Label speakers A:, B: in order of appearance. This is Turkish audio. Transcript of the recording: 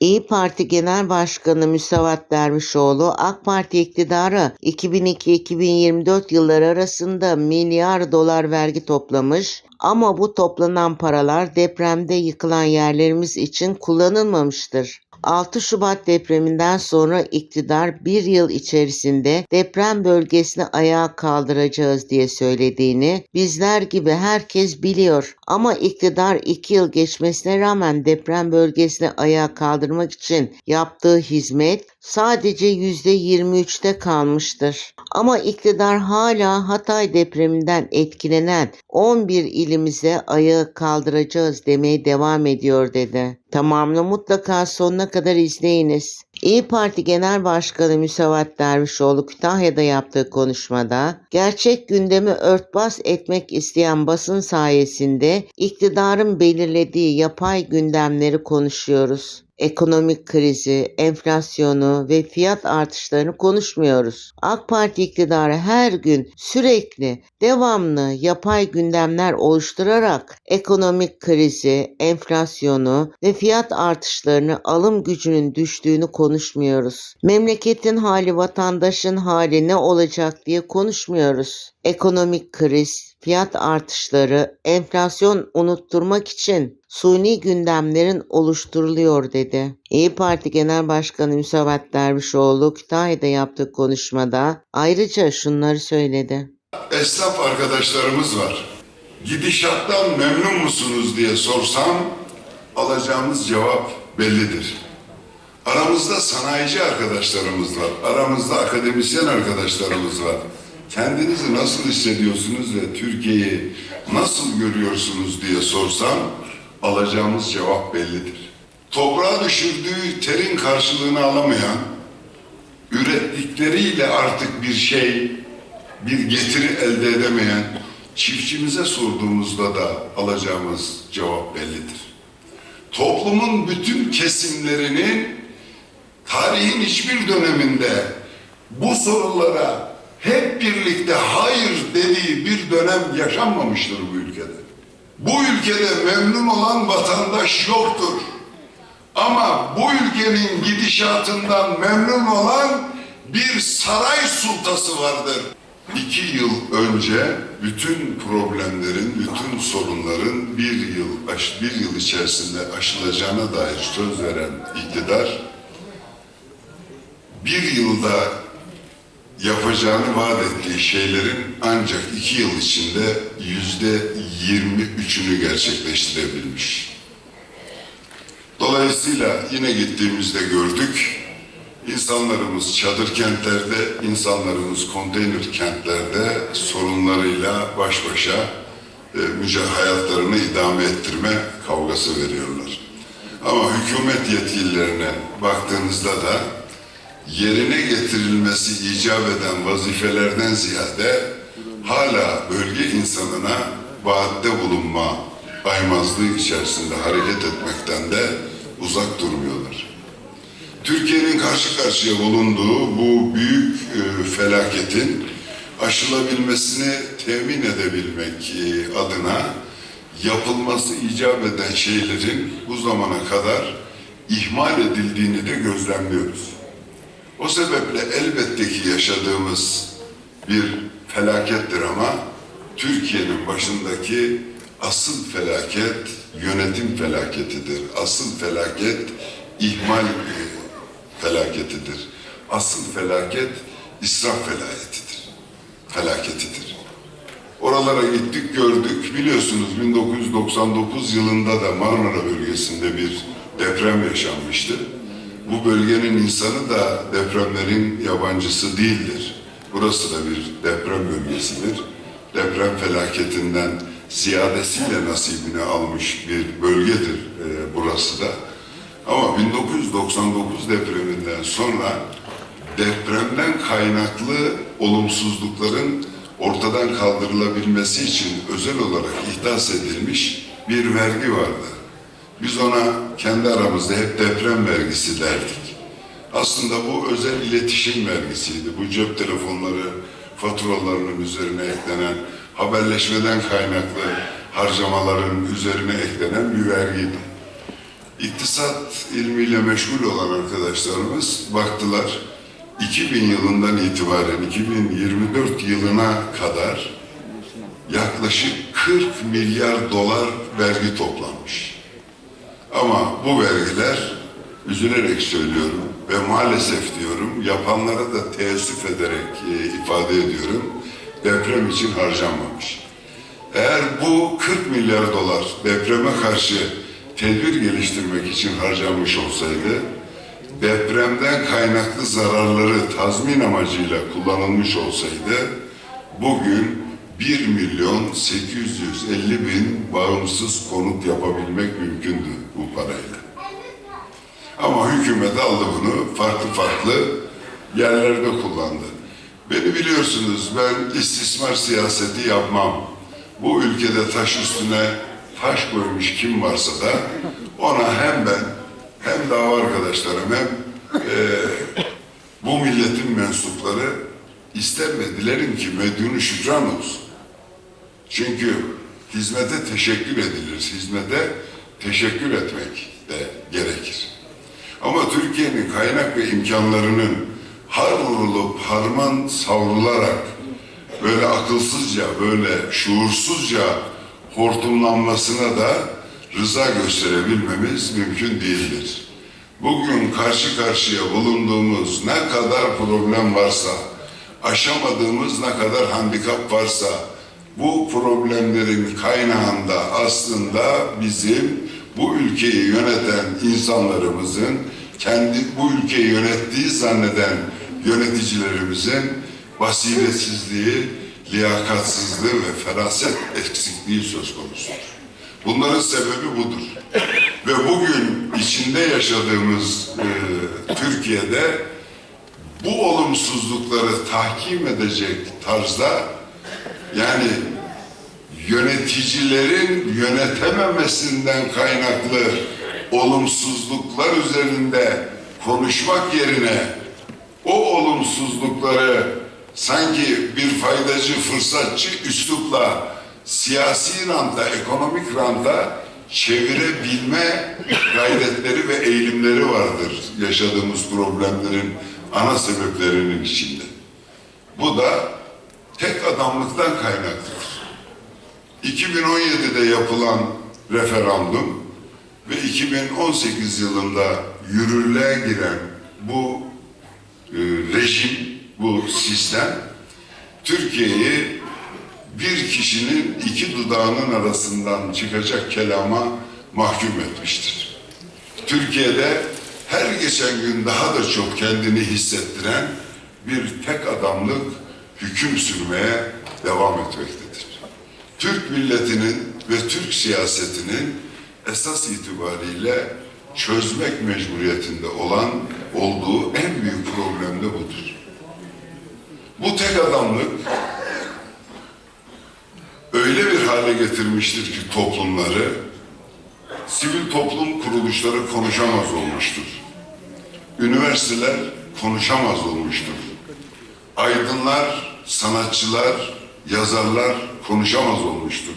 A: İyi Parti Genel Başkanı Müsavat Dervişoğlu, AK Parti iktidarı 2002-2024 yılları arasında milyar dolar vergi toplamış ama bu toplanan paralar depremde yıkılan yerlerimiz için kullanılmamıştır. 6 Şubat depreminden sonra iktidar bir yıl içerisinde deprem bölgesini ayağa kaldıracağız diye söylediğini bizler gibi herkes biliyor. Ama iktidar 2 yıl geçmesine rağmen deprem bölgesini ayağa kaldırmak için yaptığı hizmet sadece %23'te kalmıştır. Ama iktidar hala Hatay depreminden etkilenen 11 ilimize ayağı kaldıracağız demeye devam ediyor dedi. Tamamını mutlaka sonuna kadar izleyiniz. İyi Parti Genel Başkanı Müsavat Dervişoğlu Kütahya'da yaptığı konuşmada gerçek gündemi örtbas etmek isteyen basın sayesinde iktidarın belirlediği yapay gündemleri konuşuyoruz ekonomik krizi, enflasyonu ve fiyat artışlarını konuşmuyoruz. AK Parti iktidarı her gün sürekli devamlı yapay gündemler oluşturarak ekonomik krizi, enflasyonu ve fiyat artışlarını alım gücünün düştüğünü konuşmuyoruz. Memleketin hali, vatandaşın hali ne olacak diye konuşmuyoruz. Ekonomik kriz, fiyat artışları, enflasyon unutturmak için suni gündemlerin oluşturuluyor dedi. İyi Parti Genel Başkanı Müsavat Dervişoğlu Kütahya'da yaptığı konuşmada ayrıca şunları söyledi.
B: Esnaf arkadaşlarımız var. Gidişattan memnun musunuz diye sorsam alacağımız cevap bellidir. Aramızda sanayici arkadaşlarımız var. Aramızda akademisyen arkadaşlarımız var. Kendinizi nasıl hissediyorsunuz ve Türkiye'yi nasıl görüyorsunuz diye sorsam alacağımız cevap bellidir. Toprağa düşürdüğü terin karşılığını alamayan, ürettikleriyle artık bir şey, bir getiri elde edemeyen çiftçimize sorduğumuzda da alacağımız cevap bellidir. Toplumun bütün kesimlerinin tarihin hiçbir döneminde bu sorulara hep birlikte hayır dediği bir dönem yaşanmamıştır bu ülkede. Bu ülkede memnun olan vatandaş yoktur. Ama bu ülkenin gidişatından memnun olan bir saray sultası vardır. İki yıl önce bütün problemlerin, bütün sorunların bir yıl, bir yıl içerisinde aşılacağına dair söz veren iktidar, bir yılda yapacağını vaat ettiği şeylerin ancak iki yıl içinde yüzde yirmi üçünü gerçekleştirebilmiş. Dolayısıyla yine gittiğimizde gördük, insanlarımız çadır kentlerde, insanlarımız konteyner kentlerde sorunlarıyla baş başa e, hayatlarını idame ettirme kavgası veriyorlar. Ama hükümet yetkililerine baktığınızda da yerine getirilmesi icap eden vazifelerden ziyade hala bölge insanına vaatte bulunma aymazlığı içerisinde hareket etmekten de uzak durmuyorlar. Türkiye'nin karşı karşıya bulunduğu bu büyük e, felaketin aşılabilmesini temin edebilmek e, adına yapılması icap eden şeylerin bu zamana kadar ihmal edildiğini de gözlemliyoruz. O sebeple elbette ki yaşadığımız bir felakettir ama Türkiye'nin başındaki asıl felaket yönetim felaketidir. Asıl felaket ihmal e, felaketidir. Asıl felaket israf felaketidir. Felaketidir. Oralara gittik gördük. Biliyorsunuz 1999 yılında da Marmara bölgesinde bir deprem yaşanmıştı. Bu bölgenin insanı da depremlerin yabancısı değildir. Burası da bir deprem bölgesidir. Deprem felaketinden ziyadesiyle nasibini almış bir bölgedir e, burası da. Ama 1999 depreminden sonra depremden kaynaklı olumsuzlukların ortadan kaldırılabilmesi için özel olarak ihdas edilmiş bir vergi vardı. Biz ona kendi aramızda hep deprem vergisi derdik. Aslında bu özel iletişim vergisiydi. Bu cep telefonları faturalarının üzerine eklenen haberleşmeden kaynaklı harcamaların üzerine eklenen bir vergiydi. İktisat ilmiyle meşgul olan arkadaşlarımız baktılar 2000 yılından itibaren 2024 yılına kadar yaklaşık 40 milyar dolar vergi toplanmış. Ama bu vergiler üzülerek söylüyorum ve maalesef diyorum yapanlara da teessüf ederek e, ifade ediyorum deprem için harcanmamış. Eğer bu 40 milyar dolar depreme karşı tedbir geliştirmek için harcanmış olsaydı depremden kaynaklı zararları tazmin amacıyla kullanılmış olsaydı bugün 1 milyon 850 bin bağımsız konut yapabilmek mümkündü bu parayla. Ama hükümet aldı bunu farklı farklı yerlerde kullandı. Beni biliyorsunuz ben istismar siyaseti yapmam. Bu ülkede taş üstüne taş koymuş kim varsa da ona hem ben hem dava arkadaşlarım hem eee, bu milletin mensupları ister ve dilerim ki medyunu şükran olsun. Çünkü hizmete teşekkür edilir. Hizmete teşekkür etmek de gerekir. Ama Türkiye'nin kaynak ve imkanlarının har vurulup harman savrularak böyle akılsızca, böyle şuursuzca hortumlanmasına da rıza gösterebilmemiz mümkün değildir. Bugün karşı karşıya bulunduğumuz ne kadar problem varsa, aşamadığımız ne kadar handikap varsa, bu problemlerin kaynağında aslında bizim bu ülkeyi yöneten insanlarımızın, kendi bu ülkeyi yönettiği zanneden yöneticilerimizin basiretsizliği, liyakatsızlığı ve feraset eksikliği söz konusudur. Bunların sebebi budur. Ve bugün içinde yaşadığımız e, Türkiye'de bu olumsuzlukları tahkim edecek tarzda yani yöneticilerin yönetememesinden kaynaklı olumsuzluklar üzerinde konuşmak yerine o olumsuzlukları sanki bir faydacı, fırsatçı üslupla siyasi ranta, ekonomik ranta çevirebilme gayretleri ve eğilimleri vardır yaşadığımız problemlerin ana sebeplerinin içinde. Bu da tek adamlıktan kaynaklıdır. 2017'de yapılan referandum ve 2018 yılında yürürlüğe giren bu e, rejim, bu sistem Türkiye'yi bir kişinin iki dudağının arasından çıkacak kelama mahkum etmiştir. Türkiye'de her geçen gün daha da çok kendini hissettiren bir tek adamlık hüküm sürmeye devam etmektedir. Türk milletinin ve Türk siyasetinin esas itibariyle çözmek mecburiyetinde olan olduğu en büyük problem de budur. Bu tek adamlık öyle bir hale getirmiştir ki toplumları, sivil toplum kuruluşları konuşamaz olmuştur. Üniversiteler konuşamaz olmuştur. Aydınlar, sanatçılar, yazarlar konuşamaz olmuştur.